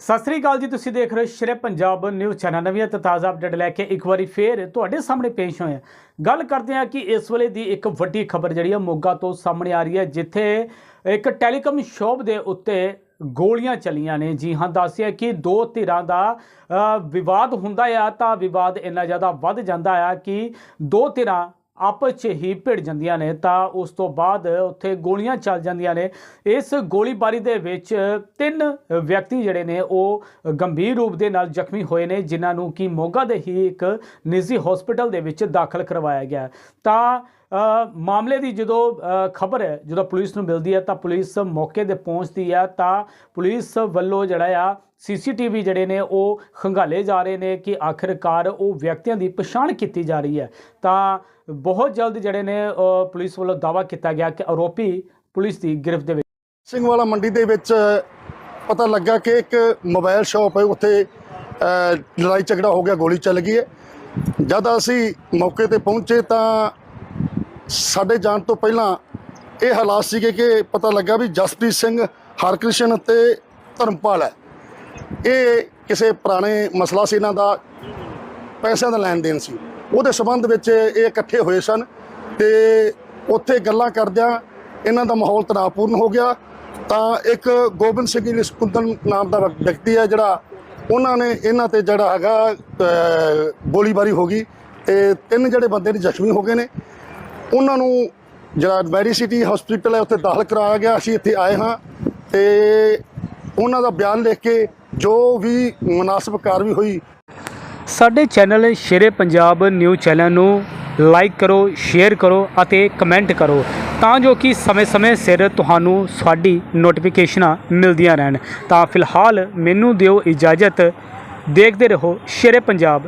ਸਤਿ ਸ੍ਰੀ ਅਕਾਲ ਜੀ, ਤੁਸੀਂ ਦੇਖ ਰਹੇ ਹੋ ਸ਼੍ਰੇ ਪੰਜਾਬ ਨਿਊਜ਼ ਚੈਨਲ ਨਵੀਆਂ ਤੇ ਤਾਜ਼ਾ ਅਪਡੇਟ ਲੈ ਕੇ ਇੱਕ ਵਾਰੀ ਫੇਰ ਤੁਹਾਡੇ ਸਾਹਮਣੇ ਪੇਸ਼ ਹੋਏ ਹਾਂ। ਗੱਲ ਕਰਦੇ ਹਾਂ ਕਿ ਇਸ ਵੇਲੇ ਦੀ ਇੱਕ ਵੱਡੀ ਖਬਰ ਜਿਹੜੀ ਹੈ ਮੋਗਾ ਤੋਂ ਸਾਹਮਣੇ ਆ ਰਹੀ ਹੈ, ਜਿੱਥੇ ਇੱਕ ਟੈਲੀਕਮ ਸ਼ੋਪ ਦੇ ਉੱਤੇ ਗੋਲੀਆਂ ਚੱਲੀਆਂ ਨੇ। ਜੀ ਹਾਂ, ਦੱਸਿਆ ਕਿ ਦੋ ਧਿਰਾਂ ਦਾ ਵਿਵਾਦ ਹੁੰਦਾ ਆ, ਤਾਂ ਵਿਵਾਦ ਇੰਨਾ ਜ਼ਿਆਦਾ ਵੱਧ ਜਾਂਦਾ ਆ ਕਿ ਦੋ ਧਿਰਾਂ ਆਪਸ 'ਚ ਹੀ ਭਿੜ ਜਾਂਦੀਆਂ ਨੇ, ਤਾਂ ਉਸ ਤੋਂ ਬਾਅਦ ਉੱਥੇ ਗੋਲੀਆਂ ਚੱਲ ਜਾਂਦੀਆਂ ਨੇ। ਇਸ ਗੋਲੀਬਾਰੀ ਦੇ ਵਿੱਚ ਤਿੰਨ ਵਿਅਕਤੀ ਜਿਹੜੇ ਨੇ, ਉਹ ਗੰਭੀਰ ਰੂਪ ਦੇ ਨਾਲ ਜ਼ਖਮੀ ਹੋਏ ਨੇ, ਜਿਨ੍ਹਾਂ ਨੂੰ ਕਿ ਮੋਗਾ ਦੇ ਹੀ ਇੱਕ ਨਿੱਜੀ ਹਸਪੀਟਲ ਦੇ ਵਿੱਚ ਦਾਖਲ ਕਰਵਾਇਆ ਗਿਆ। ਤਾਂ ਮਾਮਲੇ ਦੀ ਜਦੋਂ ਖਬਰ ਹੈ, ਜਦੋਂ ਪੁਲਿਸ ਨੂੰ ਮਿਲਦੀ ਹੈ, ਤਾਂ ਪੁਲਿਸ ਮੌਕੇ ਤੇ ਪਹੁੰਚਦੀ ਹੈ, ਤਾਂ ਪੁਲਿਸ ਵੱਲੋਂ ਜਿਹੜਾ ਆ, ਸੀਸੀਟੀਵੀ ਜਿਹੜੇ ਨੇ, ਉਹ ਖੰਗਾਲੇ ਜਾ ਰਹੇ ਨੇ ਕਿ ਆਖਿਰਕਾਰ ਉਹ ਵਿਅਕਤੀਆਂ ਦੀ ਪਛਾਣ ਕੀਤੀ ਜਾ ਰਹੀ ਹੈ। ਤਾਂ ਬਹੁਤ ਜਲਦ ਜਿਹੜੇ ਨੇ ਪੁਲਿਸ ਵੱਲੋਂ ਦਾਵਾ ਕੀਤਾ ਗਿਆ ਕਿ ਆਰੋਪੀ ਪੁਲਿਸ ਦੀ ਗ੍ਰਿਫਤ ਦੇ ਵਿੱਚ ਸਿੰਘ ਵਾਲਾ ਮੰਡੀ ਦੇ ਵਿੱਚ ਪਤਾ ਲੱਗਾ ਕਿ ਇੱਕ ਮੋਬਾਈਲ ਸ਼ਾਪ ਹੈ, ਉੱਥੇ ਲੜਾਈ ਝਗੜਾ ਹੋ ਗਿਆ, ਗੋਲੀ ਚੱਲ ਗਈ ਹੈ। ਜਦ ਅਸੀਂ ਮੌਕੇ ਤੇ ਪਹੁੰਚੇ ਤਾਂ ਸਾਡੇ ਜਾਣ ਤੋਂ ਪਹਿਲਾਂ ਇਹ ਹਾਲਾਤ ਸੀਗੇ ਕਿ ਪਤਾ ਲੱਗਾ ਵੀ ਜਸਪ੍ਰੀਤ ਸਿੰਘ ਹਰਕ੍ਰਿਸ਼ਨ ਅਤੇ ਧਰਮਪਾਲ ਹੈ। ਇਹ ਕਿਸੇ ਪੁਰਾਣੇ ਮਸਲਾ ਸੀ, ਇਹਨਾਂ ਦਾ ਪੈਸਿਆਂ ਦਾ ਲੈਣ ਦੇਣ ਸੀ। ਉਹਦੇ ਸਬੰਧ ਵਿੱਚ ਇਹ ਇਕੱਠੇ ਹੋਏ ਸਨ ਤੇ ਉੱਥੇ ਗੱਲਾਂ ਕਰਦਿਆਂ ਇਹਨਾਂ ਦਾ ਮਾਹੌਲ ਤਣਾਅਪੂਰਨ ਹੋ ਗਿਆ। ਤਾਂ ਇੱਕ ਗੋਬਿੰਦ ਸਿੰਘ ਜੀ ਸਕੁੰਦਨ ਨਾਮ ਦਾ ਵਿਅਕਤੀ ਹੈ ਜਿਹੜਾ ਉਹਨਾਂ ਨੇ ਇਹਨਾਂ ਤੇ ਜਿਹੜਾ ਹੈਗਾ ਗੋਲੀਬਾਰੀ ਹੋ ਗਈ ਤੇ ਤਿੰਨ ਜਿਹੜੇ ਬੰਦੇ ਨੇ ਜ਼ਖਮੀ ਹੋ ਗਏ ਨੇ। ਉਹਨਾਂ ਨੂੰ ਜਿਹੜਾ ਮੈਰੀ ਸਿਟੀ ਹਸਪੀਟਲ ਹੈ, ਉੱਥੇ ਦਾਖਲ ਕਰਾਇਆ ਗਿਆ। ਅਸੀਂ ਇੱਥੇ ਆਏ ਹਾਂ ਤੇ ਉਹਨਾਂ ਦਾ ਬਿਆਨ ਲਿਖ ਕੇ ਜੋ ਵੀ ਮੁਨਾਸਬ ਕਾਰਵਾਈ ਹੋਈ। ਸਾਡੇ channel Shere Punjab news channel ਨੂੰ ਲਾਈਕ ਕਰੋ, ਸ਼ੇਅਰ ਕਰੋ ਅਤੇ ਕਮੈਂਟ ਕਰੋ ਤਾਂ ਜੋ ਕਿ ਸਮੇਂ-ਸਮੇਂ ਸਿਰ ਤੁਹਾਨੂੰ ਸਾਡੀ ਨੋਟੀਫਿਕੇਸ਼ਨਾਂ ਮਿਲਦੀਆਂ ਰਹਿਣ। ਤਾਂ ਫਿਲਹਾਲ ਮੈਨੂੰ ਦਿਓ ਇਜਾਜ਼ਤ। ਦੇਖਦੇ ਰਹੋ ਸ਼ੇਰੇ ਪੰਜਾਬ